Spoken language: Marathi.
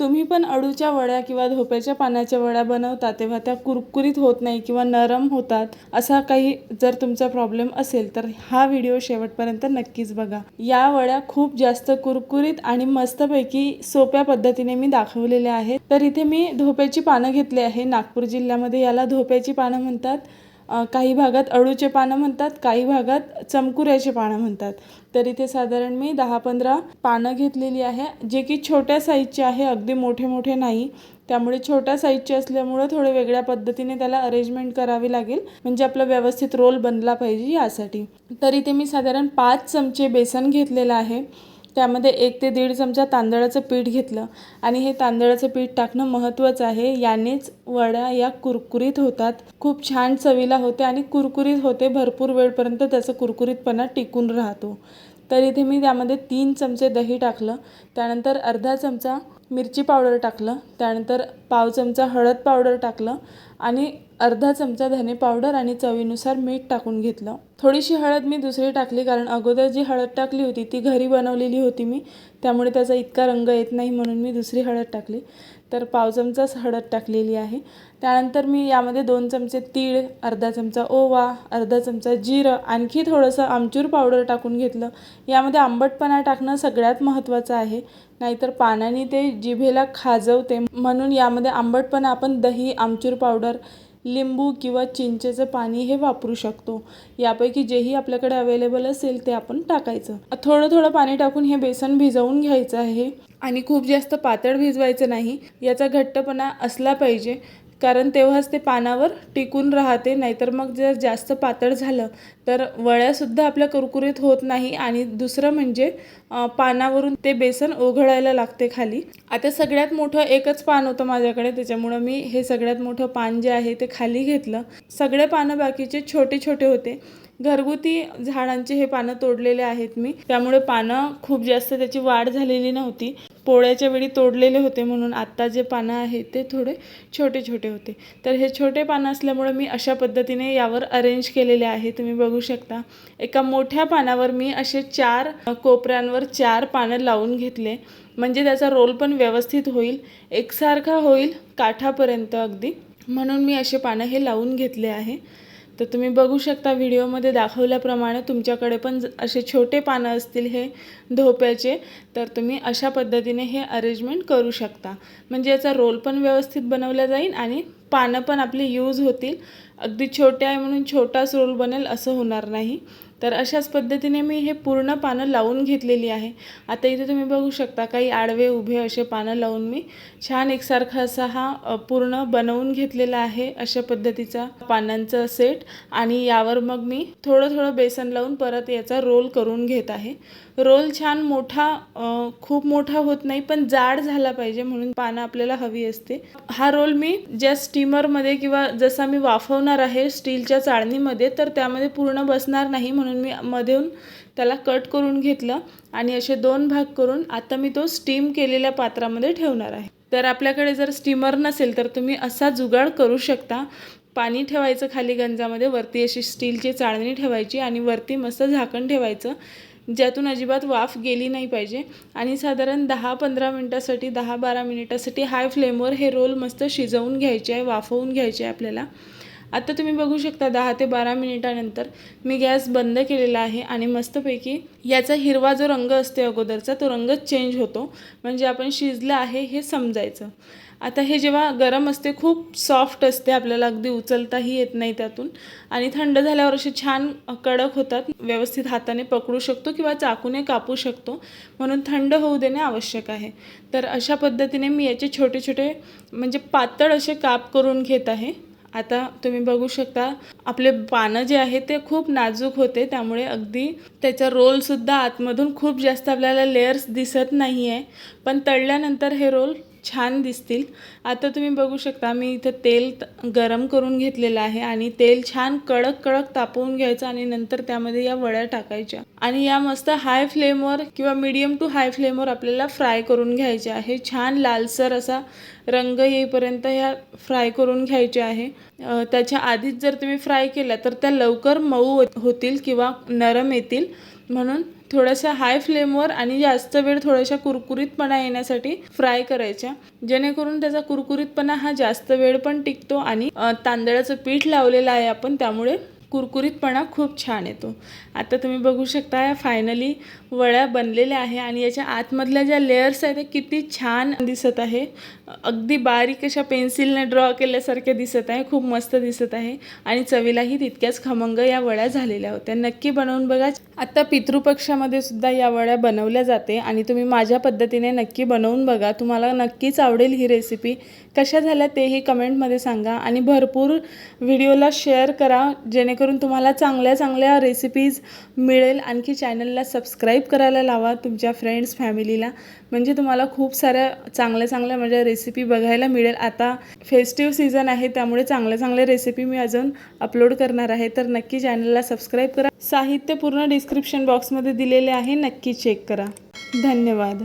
तुम्ही पण अळूच्या वड्या किंवा धोप्याच्या पानाच्या वड्या बनवता तेव्हा त्या कुरकुरीत होत नाही किंवा नरम होतात असा काही जर तुमचा प्रॉब्लेम असेल तर हा व्हिडिओ शेवटपर्यंत नक्कीच बघा. या वड्या खूप जास्त कुरकुरीत आणि मस्तपैकी सोप्या पद्धतीने मी दाखवलेल्या आहेत. तर इथे मी धोप्याची पानं घेतली आहे. नागपूर जिल्ह्यामध्ये याला धोप्याची पानं म्हणतात. काही भागात अळूचे पानं म्हणतात काही भागात चमकुऱ्याचे पानं म्हणतात. तर इथे साधारण मी दहा पंधरा पानं घेतलेली आहे जे की छोट्या साईजचे आहे अगदी मोठे मोठे नाही. त्यामुळे छोट्या साईजचे असल्यामुळं थोडे वेगळ्या पद्धतीने त्याला अरेंजमेंट करावी लागेल. म्हणजे आपला व्यवस्थित रोल बनला पाहिजे यासाठी. तर इथे मी साधारण पाच चमचे बेसन घेतलेलं आहे. त्यामध्ये एक ते दीड चमचा तांदळाचं पीठ घेतलं. आणि हे तांदळाचं पीठ टाकणं महत्त्वाचं आहे. यानेच वड्या या कुरकुरीत होतात. खूप छान चवीला होते आणि कुरकुरीत होते. भरपूर वेळपर्यंत त्याचं कुरकुरीतपणा टिकून राहतो. तर इथे मी त्यामध्ये तीन चमचे दही टाकलं. त्यानंतर अर्धा चमचा मिरची पावडर टाकलं. त्यानंतर पाव चमचा हळद पावडर टाकलं. आणि अर्धा चमचा धने पावडर आणि चवीनुसार मीठ टाकून घेतलं. थोडीशी हळद मी दुसरी टाकली कारण अगोदर जी हळद टाकली होती ती घरी बनवलेली होती मी त्यामुळे त्याचा इतका रंग येत नाही म्हणून मी दुसरी हळद टाकली. तर पाव चमचाच हळद टाकलेली आहे. त्यानंतर मी यामध्ये दोन चमचे तीळ अर्धा चमचा ओवा अर्धा चमचा जिरं आणखी थोडंसं आमचूर पावडर टाकून घेतलं. यामध्ये आंबटपणा टाकणं सगळ्यात महत्त्वाचं आहे. नाहीतर पाण्याने ते जिभेला खाजवते म्हणून यामध्ये आंबटपणा आपण दही आमचूर पावडर लिंबू किंवा चिंचेचं पाणी हे वापरू शकतो. यापैकी जेही आपल्याकडे अवेलेबल असेल ते आपण टाकायचं. थोडं थोडं पाणी टाकून हे बेसन भिजवून घ्यायचं आहे. आणि खूप जास्त पातळ भिजवायचं नाही. याचा घट्टपणा असला पाहिजे. कारण तेव्हाच ते पानावर टिकून राहते नाहीतर मग जर जास्त पातळ झालं तर वळ्यासुद्धा आपल्या कुरकुरीत होत नाही. आणि दुसरं म्हणजे पानावरून ते बेसन ओघळायला लागते खाली. आता सगळ्यात मोठं एकच पान होतं माझ्याकडे त्याच्यामुळं मी हे सगळ्यात मोठं पान जे आहे ते खाली घेतलं. सगळे पानं बाकीचे छोटे छोटे होते. घरगुती झाडांचे हे पानं तोडलेले आहेत मी. त्यामुळे पानं खूप जास्त त्याची वाढ झालेली नव्हती. पोळ्याच्या वेळी तोडलेले होते म्हणून आत्ता जे पानं आहेत ते थोडे छोटे छोटे होते. तर हे छोटे पानं असल्यामुळे मी अशा पद्धतीने यावर अरेंज केलेले आहे. तुम्ही बघू शकता. एका मोठ्या पानावर मी असे चार कोपऱ्यांवर चार पानं लावून घेतले. म्हणजे त्याचा रोल पण व्यवस्थित होईल. एकसारखा होईल काठापर्यंत अगदी. म्हणून मी असे पानं हे लावून घेतले आहे. तर तुम्ही बघू शकता व्हिडिओमध्ये दाखवल्याप्रमाणे तुमच्याकडे पण असे छोटे पानं असतील हे धोप्याचे तर तुम्ही अशा पद्धतीने हे अरेंजमेंट करू शकता. म्हणजे याचा रोल पण व्यवस्थित बनवला जाईल आणि पानं पण आपली यूज होतील. अगदी छोटे आहे म्हणून छोटाच रोल बनेल असं होणार नाही. तर अशाच पद्धतीने मी हे पूर्ण पानं लावून घेतलेली आहे. आता इथे तुम्ही बघू शकता काही आडवे उभे असे पानं लावून मी छान एकसारखा असा हा पूर्ण बनवून घेतलेला आहे अशा पद्धतीचा पानांचा सेट आणि यावर मग मी थोडं थोडं बेसन लावून परत याचा रोल करून घेत आहे. रोल छान मोठा खूप मोठा होत नाही पण जाड झाला पाहिजे म्हणून पानं आपल्याला हवी असते. हा रोल मी ज्या स्टीमरमध्ये किंवा जसा मी वाफवणार आहे स्टीलच्या चाळणीमध्ये तर त्यामध्ये पूर्ण बसणार नाही म्हणून मी मधून त्याला कट करून घेतलं आणि असे दोन भाग करून आता मी तो स्टीम केलेल्या पात्रामध्ये ठेवणार आहे. तर आपल्याकडे जर स्टीमर नसेल तर तुम्ही असा जुगाड करू शकता. पाणी ठेवायचं खाली गंजामध्ये वरती अशी स्टीलची चाळणी ठेवायची आणि वरती मस्त झाकण ठेवायचं. ज्यातून अजिबात वाफ गेली नाही पाहिजे. आणि साधारण दहा पंधरा मिनटासाठी दहा बारा मिनिटासाठी हाय फ्लेमवर हे रोल मस्त शिजवून घ्यायचे आहे वाफवून घ्यायचे आहे आपल्याला. आता तुम्ही बघू शकता दहा ते बारा मिनिटानंतर मी गॅस बंद केलेला आहे आणि मस्तपैकी याचा हिरवा जो रंग असते अगोदरचा तो रंगच चेंज होतो. म्हणजे आपण शिजलं आहे हे समजायचं. आता हे जेव्हा गरम असते खूप सॉफ्ट असते आपल्याला अगदी उचलताही येत नाही त्यातून. आणि थंड झाल्यावर असे छान कडक होतात. व्यवस्थित हाताने पकडू शकतो किंवा चाकूने कापू शकतो. म्हणून थंड होऊ देणे आवश्यक आहे. तर अशा पद्धतीने मी याचे छोटे छोटे म्हणजे पातळ असे काप करून घेत आहे. आता तुम्ही बघू शकता आपले पानं जे आहे ते खूप नाजूक होते त्यामुळे अगदी त्याचा रोलसुद्धा आतमधून खूप जास्त आपल्याला लेयर्स दिसत नाही आहे पण तळल्यानंतर हे रोल छान दिसतील. आता तुम्ही बघू शकता मी इथं तेल गरम करून घेतलेलं आहे आणि तेल छान कडक कडक तापवून घ्यायचं आणि नंतर त्यामध्ये या वड्या टाकायच्या. आणि या मस्त हाय फ्लेमवर किंवा मीडियम टू हाय फ्लेमवर आपल्याला फ्राय करून घ्यायचे आहे. छान लालसर असा रंग येईपर्यंत ह्या फ्राय करून घ्यायचे आहे. त्याच्या आधीच जर तुम्ही फ्राय केल्या तर त्या लवकर मऊ होतील किंवा नरम येतील. म्हणून थोड्याशा हाय फ्लेमवर आणि जास्त वेळ थोड्याशा कुरकुरीतपणा येण्यासाठी फ्राय करायच्या. जेणेकरून त्याचा कुरकुरीतपणा हा जास्त वेळ पण टिकतो आणि तांदळाचं पीठ लावलेलं आहे आपण त्यामुळे कुरकुरीतपणा खूप छान येतो. आता तुम्ही बघू शकता या फायनली वळ्या बनलेल्या आहे आणि याच्या आतमधल्या ज्या लेयर्स आहेत ते किती छान दिसत आहे. अगदी बारीक अशा पेन्सिलने ड्रॉ केल्यासारखे दिसत आहे खूप मस्त दिसत आहे. आणि चवीलाही तितक्याच खमंग या वळ्या झालेल्या होत्या. नक्की बनवून बघा. आत्ता पितृपक्षामध्ये सुद्धा या वड्या बनवल्या जाते आणि तुम्ही माझ्या पद्धतीने नक्की बनवून बघा. तुम्हाला नक्कीच आवडेल ही रेसिपी कशा झाल्या तेही कमेंटमध्ये सांगा आणि भरपूर व्हिडिओला शेअर करा जेणेकरून तुम्हाला चांगल्या चांगल्या रेसिपीज मिळेल. आणखी चॅनलला सबस्क्राईब करायला लावा तुमच्या फ्रेंड्स फॅमिलीला म्हणजे तुम्हाला खूप साऱ्या चांगल्या चांगल्या म्हणजे रेसिपी बघायला मिळेल. आता फेस्टिव्ह सीझन आहे त्यामुळे चांगल्या चांगल्या रेसिपी मी अजून अपलोड करणार आहे. तर नक्की चॅनलला सबस्क्राईब करा. साहित्य पूर्ण डिस्क्रिप्शन बॉक्समध्ये दिलेले आहे. नक्की चेक करा. धन्यवाद.